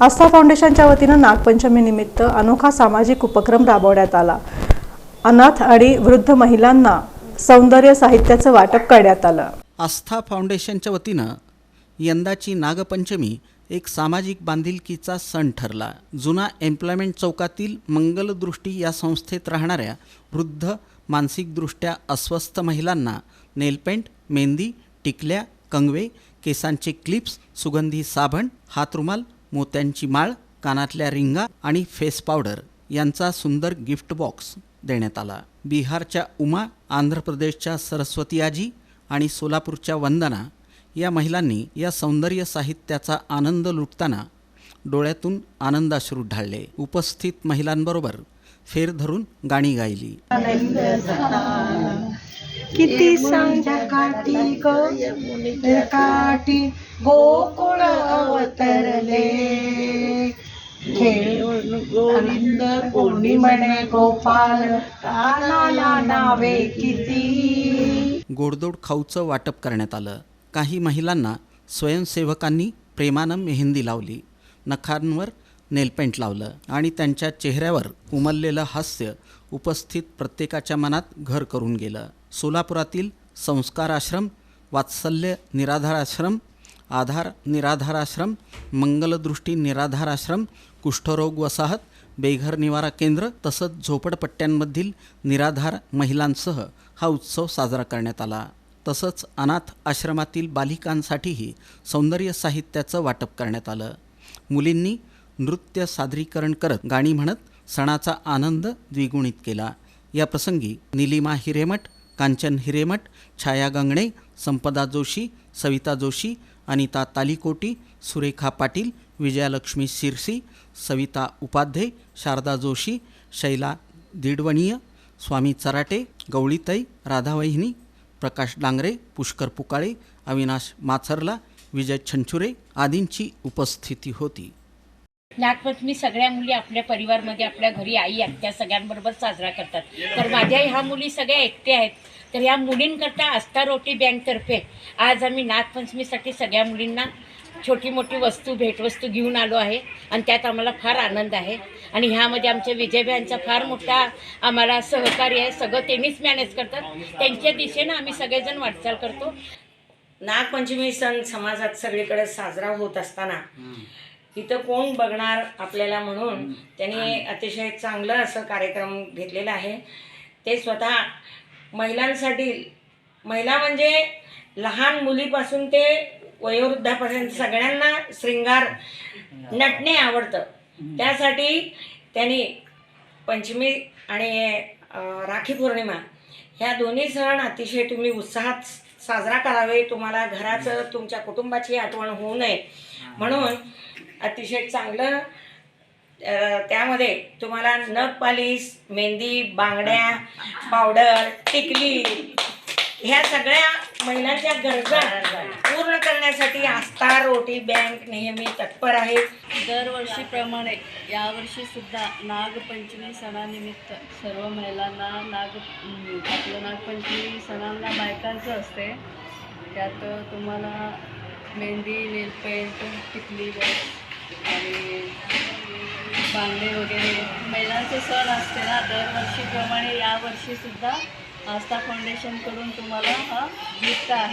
आस्था फाउंडेशनच्या वतीनं नागपंचमी निमित्त अनोखा सामाजिक उपक्रम राबवण्यात आला. अनाथ आणि वृद्ध महिलांना सौंदर्य साहित्याचं वाटप करण्यात आलं. आस्था फाउंडेशनच्या वतीनं यंदाची नागपंचमी एक सामाजिक बांधिलकीचा सण ठरला. जुना एम्प्लॉयमेंट चौकातील मंगलदृष्टी या संस्थेत राहणाऱ्या वृद्ध मानसिकदृष्ट्या अस्वस्थ महिलांना नेलपेंट मेहंदी टिकल्या कंगवे केसांचे क्लिप्स सुगंधी साबण हातरुमाल मोत्यांची माळ कानातल्या रिंगा आणि फेस पावडर यांचा सुंदर गिफ्ट बॉक्स देण्यात आला. बिहारच्या उमा आंध्र प्रदेशच्या सरस्वती आजी आणि सोलापूरच्या वंदना या महिलांनी या सौंदर्य साहित्याचा आनंद लुटताना डोळ्यातून आनंदाश्रू ढाळले. उपस्थित महिलांबरोबर फेर धरून गाणी गायली. किती सांजा काटी गोकुळ अवत गोविंद पौर्णिमणे गोपाल कानाला नावे किती? गोडदोड खाऊचं वाटप करण्यात आलं. काही महिलांना स्वयंसेवकांनी प्रेमानं मेहंदी लावली. नखांवर नेलपेंट लावलं आणि त्यांच्या चेहऱ्यावर उमललेलं हास्य उपस्थित प्रत्येकाच्या मनात घर करून गेलं. सोलापुरातील संस्कार आश्रम वात्सल्य निराधार आश्रम आधार निराधार आश्रम मंगलदृष्टी निराधार आश्रम कुष्ठरोग वसाहत बेघर निवारा केंद्र तसंच झोपडपट्ट्यांमधील निराधार महिलांसह हा उत्सव साजरा करण्यात आला. तसंच अनाथ आश्रमातील बालिकांसाठीही सौंदर्य साहित्याचं वाटप करण्यात आलं. मुलींनी नृत्य सादरीकरण करत गाणी म्हणत सणाचा आनंद द्विगुणित केला. या प्रसंगी निलिमा हिरेमठ कांचन हिरेमठ छाया गंगणे संपदा जोशी सविता जोशी अनिता तालिकोटी सुरेखा पाटील विजयालक्ष्मी शिरसी सविता उपाध्ये शारदा जोशी शैला दिडवणीय स्वामी चराटे गवळीताई राधावहिनी प्रकाश डांगरे पुष्कर पुकाळे अविनाश माथरला विजय छंचुरे आदींची उपस्थिती होती. नागपंचमी सगळ्या मुली आपल्या परिवारमध्ये आपल्या घरी आई आत्या सगळ्यांबरोबर साजरा करतात. तर माझ्या ह्या मुली सगळ्या एकट्या आहेत. तर ह्या मुलींकरता आस्था रोटी बँकतर्फे आज आम्ही नागपंचमीसाठी सगळ्या मुलींना छोटी मोठी वस्तू भेटवस्तू घेऊन आलो आहे आणि त्यात आम्हाला फार आनंद आहे. आणि ह्यामध्ये आमच्या विजयबाईंचा फार मोठा आम्हाला सहकार्य आहे. सगळं त्यांनीच मॅनेज करतात. त्यांच्या दिशेनं आम्ही सगळेजण वाटचाल करतो. नागपंचमी सण समाजात सगळीकडे साजरा होत असताना इथं कोण बघणार आपल्याला म्हणून? त्यांनी अतिशय चांगलं असं कार्यक्रम घेतलेला आहे. ते स्वतः महिलांसाठी महिला म्हणजे लहान मुलीपासून ते वयोवृद्धापर्यंत सगळ्यांना श्रृंगार नटणे आवडतं. त्यासाठी त्यांनी पंचमी आणि राखी पौर्णिमा ह्या दोन्ही सण अतिशय तुम्ही उत्साहात साजरा करावे तुम्हाला घराचं तुमच्या कुटुंबाची आठवण होऊ नये. म्हणून अतिशय चांगलं त्यामध्ये तुम्हाला नख पालिश मेहंदी बांगड्या पावडर टिकली ह्या सगळ्या महिलांच्या गरजा पूर्ण करण्यासाठी आस्था रोटी बँक नेहमी तत्पर आहे. दरवर्षीप्रमाणे यावर्षी सुद्धा नागपंचमी सणानिमित्त सर्व महिलांना नाग आपलं नागपंचमी सणांना बायकांचं असते. त्यात तुम्हाला मेहंदी नेलपेंट टिकली आणि बांगडे वगैरे. महिलांचे सण असते ना दरवर्षीप्रमाणे यावर्षीसुद्धा आस्था फाउंडेशनकडून तुम्हाला हा गिफ्ट आहे.